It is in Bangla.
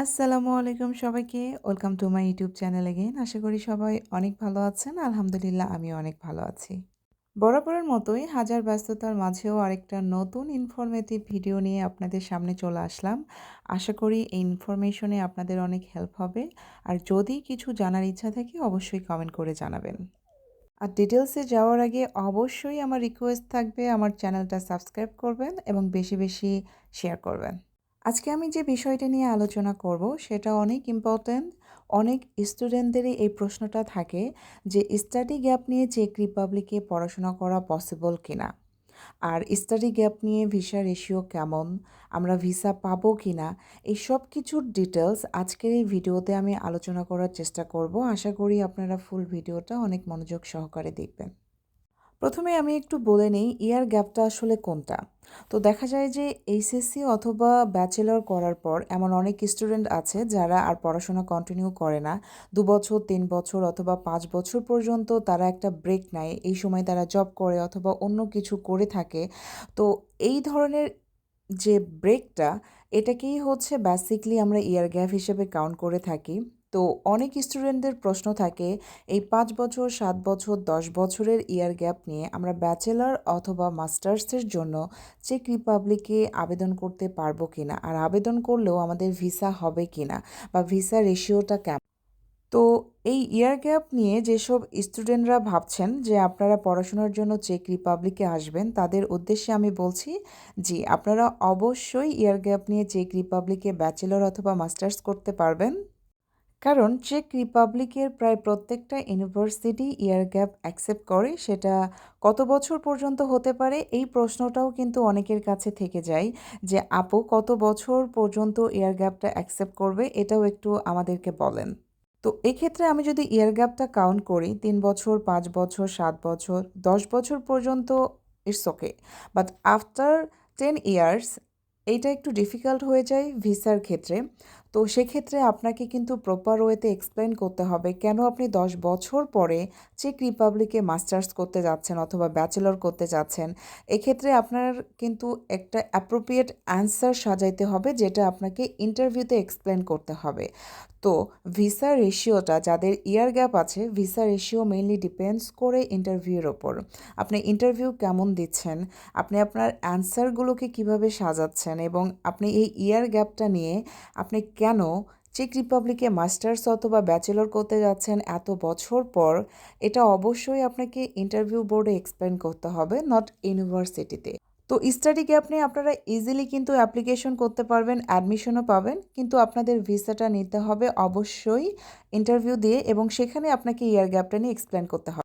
আসসালামু আলাইকুম সবাইকে। Welcome to my YouTube channel again আশা করি সবাই অনেক ভালো আছেন। আলহামদুলিল্লাহ আমি অনেক ভালো আছি। বরাবরের মতোই হাজার ব্যস্ততার মাঝেও আরেকটা নতুন ইনফরমেটিভ ভিডিও নিয়ে আপনাদের সামনে চলে আসলাম। আশা করি এই ইনফরমেশনে আপনাদের অনেক হেল্প হবে। আর যদি কিছু জানার ইচ্ছা থাকে, অবশ্যই কমেন্ট করে জানাবেন। আর ডিটেলসে যাওয়ার আগে অবশ্যই আমার রিকোয়েস্ট থাকবে, আমার চ্যানেলটা সাবস্ক্রাইব করবেন এবং বেশি বেশি শেয়ার করবেন। আজকে আমি যে বিষয়টা নিয়ে আলোচনা করব, সেটা অনেক ইম্পর্ট্যান্ট অনেক স্টুডেন্টদেরই এই প্রশ্নটা থাকে যে স্টাডি গ্যাপ নিয়ে চেক রিপাবলিকে পড়াশোনা করা পসিবল কিনা? আর স্টাডি গ্যাপ নিয়ে ভিসা রেশিও কেমন? আমরা ভিসা পাবো কি না এই সব কিছুর ডিটেলস আজকের এই ভিডিওতে আমি আলোচনা করার চেষ্টা করব। আশা করি আপনারা ফুল ভিডিওটা অনেক মনোযোগ সহকারে দেখবেন। প্রথমে আমি একটু বলে নিই ইয়ার গ্যাপটা আসলে কোনটা? তো দেখা যায় যে এইচএসসি অথবা ব্যাচেলর করার পর এমন অনেক স্টুডেন্ট আছে যারা আর পড়াশোনা কন্টিনিউ করে না। দু বছর, তিন বছর অথবা পাঁচ বছর পর্যন্ত তারা একটা ব্রেক নেয়। এই সময় তারা জব করে অথবা অন্য কিছু করে থাকে। তো এই ধরনের যে ব্রেকটা এটাকেই হচ্ছে বেসিকলি আমরা ইয়ার গ্যাপ হিসেবে কাউন্ট করে থাকি। তো অনেক স্টুডেন্টদের প্রশ্ন থাকে, এই পাঁচ বছর, সাত বছর, দশ বছরের ইয়ার গ্যাপ নিয়ে আমরা ব্যাচেলার অথবা মাস্টার্সের জন্য চেক রিপাবলিকে আবেদন করতে পারব কি না আর আবেদন করলেও আমাদের ভিসা হবে কি না বা ভিসা রেশিওটা কেমন? তো এই ইয়ার গ্যাপ নিয়ে যেসব স্টুডেন্টরা ভাবছেন যে আপনারা পড়াশোনার জন্য চেক রিপাবলিকে আসবেন, তাদের উদ্দেশ্যে আমি বলছি, জি, আপনারা অবশ্যই ইয়ার গ্যাপ নিয়ে চেক রিপাবলিকে ব্যাচেলর অথবা মাস্টার্স করতে পারবেন। কারণ চেক রিপাবলিকের প্রায় প্রত্যেকটা ইউনিভার্সিটি ইয়ার গ্যাপ অ্যাকসেপ্ট করে, সেটা কত বছর পর্যন্ত হতে পারে এই প্রশ্নটাও কিন্তু অনেকের কাছে থেকে যায় যে আপু কত বছর পর্যন্ত ইয়ার গ্যাপটা অ্যাকসেপ্ট করবে এটাও একটু আমাদেরকে বলেন। তো এক্ষেত্রে আমি যদি ইয়ার গ্যাপটা কাউন্ট করি, তিন বছর, পাঁচ বছর, সাত বছর, দশ বছর পর্যন্ত it's okay but after ten years এইটা একটু ডিফিকাল্ট হয়ে যায় ভিসার ক্ষেত্রে। তো সেক্ষেত্রে আপনাকে কিন্তু প্রপার ওয়েতে এক্সপ্লেন করতে হবে কেন আপনি দশ বছর পরে চেক রিপাবলিকে মাস্টার্স করতে যাচ্ছেন অথবা ব্যাচেলর করতে যাচ্ছেন। এক্ষেত্রে আপনার কিন্তু একটা অ্যাপ্রোপ্রিয়েট অ্যান্সার সাজাইতে হবে যেটা আপনাকে ইন্টারভিউতে এক্সপ্লেন করতে হবে। তো ভিসা রেশিওটা যাদের ইয়ার গ্যাপ আছে ভিসা রেশিও মেইনলি ডিপেন্ডস করে ইন্টারভিউর ওপর। আপনি ইন্টারভিউ কেমন দিচ্ছেন, আপনি আপনার অ্যান্সারগুলোকে কীভাবে সাজাচ্ছেন এবং আপনি এই ইয়ার গ্যাপটা নিয়ে আপনি কেন চেক রিপাবলিকে মাস্টার্স অথবা ব্যাচেলর করতে যাচ্ছেন এত বছর পর? এটা অবশ্যই আপনাকে ইন্টারভিউ বোর্ডে এক্সপ্লেন করতে হবে নট ইউনিভার্সিটিতে। তো স্টাডি গ্যাপ নিয়ে আপনারা ইজিলি কিন্তু অ্যাপ্লিকেশন করতে পারবেন অ্যাডমিশনও পাবেন, কিন্তু আপনাদের ভিসাটা নিতে হবে অবশ্যই ইন্টারভিউ দিয়ে এবং সেখানে আপনাকে ইয়ার গ্যাপটা নিয়ে এক্সপ্লেন করতে হবে।